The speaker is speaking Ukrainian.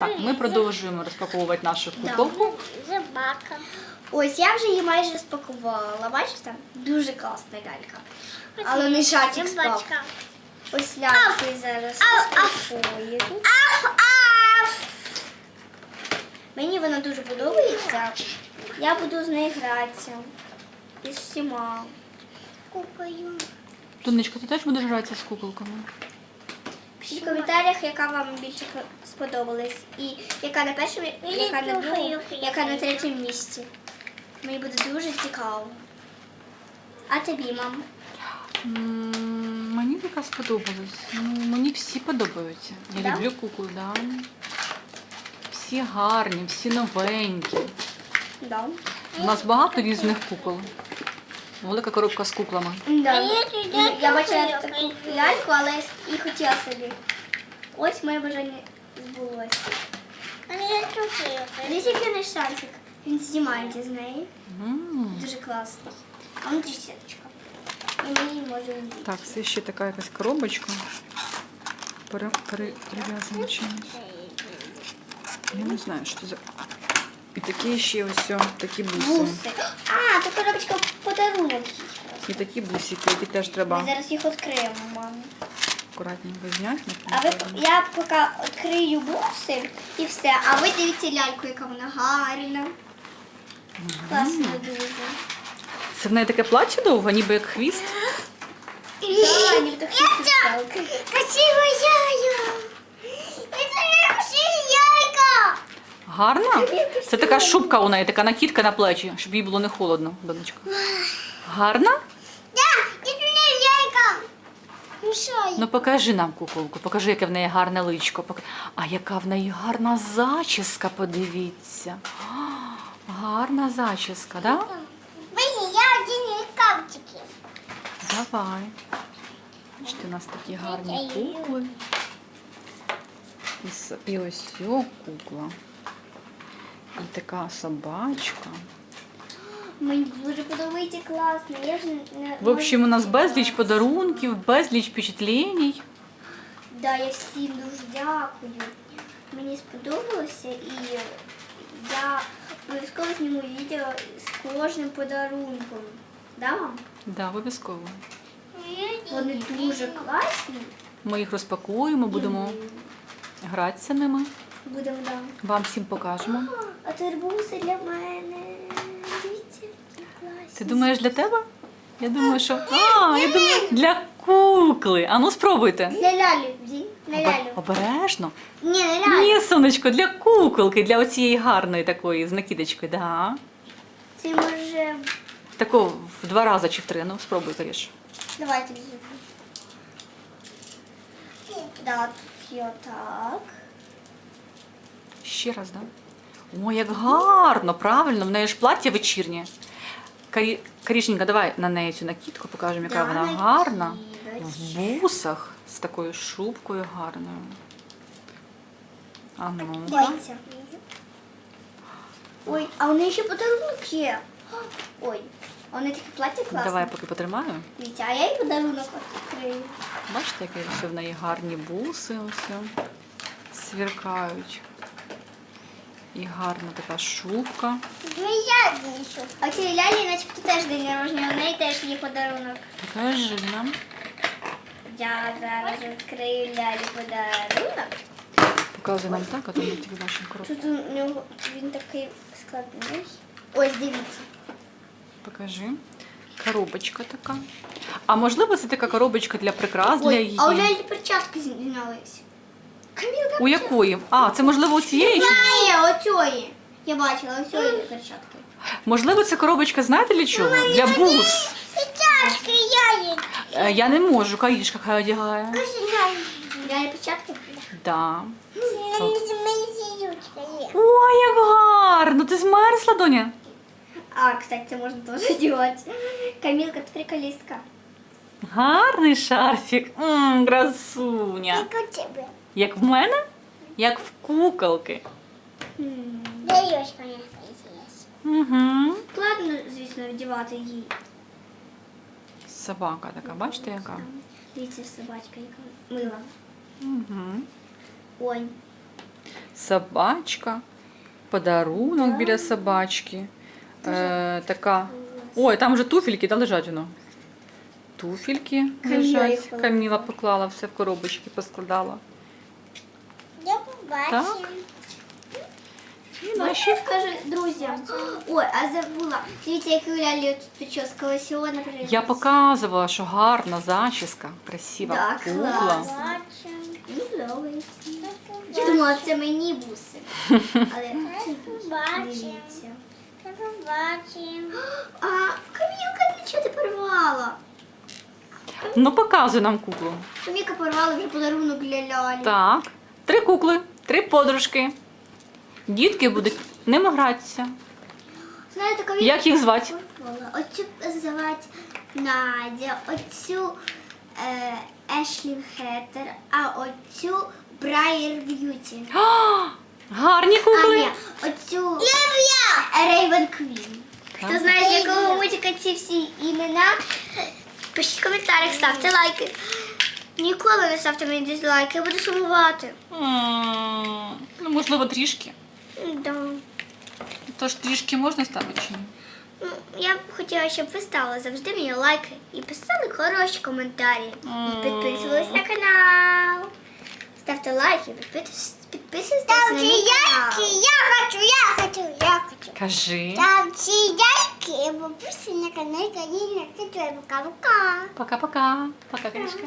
Так, ми продовжуємо розпаковувати нашу куколку. Собака. Ось я вже її майже розпакувала. Бачите? Дуже класна лялька. Але не шатик спав. Собачка. Ось ляльки зараз Ау, розпакую. Мені вона дуже подобається. Я буду з нею гратися. І з всіма. Кукаю. Тунечка, ти теж будеш гратися з куколками? Пишіть в коментарях, яка вам більше сподобалась. І яка на першому, яка на другому, яка на третьому місці. Мені буде дуже цікаво. А тобі, мам? М, Мені така сподобалась. Ну, мені всі подобаються. Я Да? люблю кукол, да. Всі гарні, всі новенькі. Да. У нас багато різних кукол. Велика коробка з куклами. Да. А я туди Я бачила купила, таку купила. ляльку, але і хотіла собі. Ось моє бажання збулося. А я купила. Дивіться, який не шарфік. Він знімається з неї. М. Дуже класний. А внутрі сіточка. І ми її можемо вдіти. Так, це ще така якась коробочка. Пере, пере, перев'язана чимось. Я не знаю, що це за. І такі ще ось такі буси. Буси. А, то коробочка подарунок. І такі бусики, які теж треба. Ми зараз їх відкриємо, мам. акуратненько зняти. А ви я поки відкрию буси і все. А ви дивіться ляльку, яка вона гарна. Класно дуже. Це в неї таке плаття довго, ніби як хвіст. Да, ніби. Гарна? Це така шубка у неї, така накидка на плечі, щоб їй було не холодно, донечка. Гарна? Да, яйка. Ну что? Ну покажи нам куколку, покажи, яке в неї гарне личко. А яка в неї гарна зачіска, подивіться. Гарна зачіска, да? Блин, я один кавчики. Давай. Бачите, у нас такі гарні кукли. І, ось ця кукла. І така собачка. Мені дуже подобається класно. Я ж не В общем, у нас безліч подарунків, безліч впечатлень. Да, я всім дуже дякую. Мені сподобалося і я обов'язково зніму відео з кожним подарунком. Да, мам? Да, обов'язково. Вони дуже класні. Ми їх розпакуємо, будемо гратися ними. Будемо да. Вам всім покажемо. А турбуси для мене. Дивіться, класні. Ти думаєш для тебе? Я думаю, що. А, я думаю, для кукли. А ну спробуйте. На лялю, на лялю. Обережно. Ні, на лялю. Ні, сонечко, для куколки, для оцієї гарної такої з накидочкою. Да. Це може. Тако в два рази чи в три. Ну, спробуй, Каріш. Давайте візьмемо. Да, тут є так. Ще раз, да? О, як гарно, правильно, в неї ж плаття вечірнє. Карі... Карішенька, давай на неї цю накидку покажемо, яка Да, вона гарна. В бусах з такою шубкою гарною. А ну. Ой, а у неї ще подарунок є. Ой, а у неї таке плаття класне. Давай я поки потримаю. Дивіться, а я їй подарунок відкрию. Бачите, які все в неї гарні буси ось сверкають. І гарна така шубка. Ну я несу. А цій лялі, начебто, теж день народження, у неї теж є подарунок. Покажи нам. Я зараз відкрию лялі подарунок. Показуй нам так, а то ми тільки бачимо коробку. Тут у нього він такий складний. Ось дивіться. Покажи. Коробочка така. А можливо, це така коробочка для прикрас для Ой, її. а у лялі перчатки знялись. Камілка. У якої? А, це можливо у цієї? Ні, оцьої. Я бачила, оцьої перчатки. Можливо, це коробочка, знаєте для чого? Для бус. Пятачка яйка. Е, Я не можу, Карішка хай одягає. Лялі перчатки? Да. Ой, як гарно! Ти змерзла, доня? А, кстати, це можна теж делать. Камілка, ти приколістка. Гарний шарфік. М, красуня. У тебе? Як в мене? Як в куколки. Даєш мені здесь. Угу. Складно, звісно, вдівати її. Собака така, бачите, яка? Дивіться, собачка, яка мила. Угу. Ой. собачка, подарунок біля собачки. Е, така. Ой, там вже туфельки, да, лежать воно. Туфельки Каміла лежать. Каміла поклала все в коробочки, поскладала. Я побачив. І Ну, наші скажи друзям. Ой, а забула. Дивіться, як у тут прическа. Ось його, наприклад. Я показувала, що гарна зачіска, красива Так, кукла. клас. Мені подобається. Я думала, це мені буси. Але це Бачив. дивіться. Я. А, Камілка, нічого ти порвала. Ну, показуй нам куклу. Камілка порвала вже подарунок для Лялі. Так. Три кукли, три подружки. Дітки будуть ними гратися. Знаєте, Камілка Як їх звати? Оцю звати Надя, оцю е, Ешлі Хеттер, а оцю Брайер Б'юті. А, Гарні А, кукли. ні, оцю Рейвен Квін. Хто знає, з якого мультика ці всі імена, пишіть в коментарях, ставте лайки. Ніколи не ставте мені дизлайки, я буду сумувати. М, Ну, можливо, трішки. Да. Тож трішки можна ставити чи ні? Ну, я б хотіла, щоб ви ставили завжди мені лайки і писали хороші коментарі. І підписувались на канал. Ставте лайки, підпис- підписуйтесь на Там мій канал. Я хочу, я хочу, я хочу. Кажи. Там сіяйки. Бабусі на каналі Каріна. Це твоя пока-пока. Пока-пока. Пока, Карішка.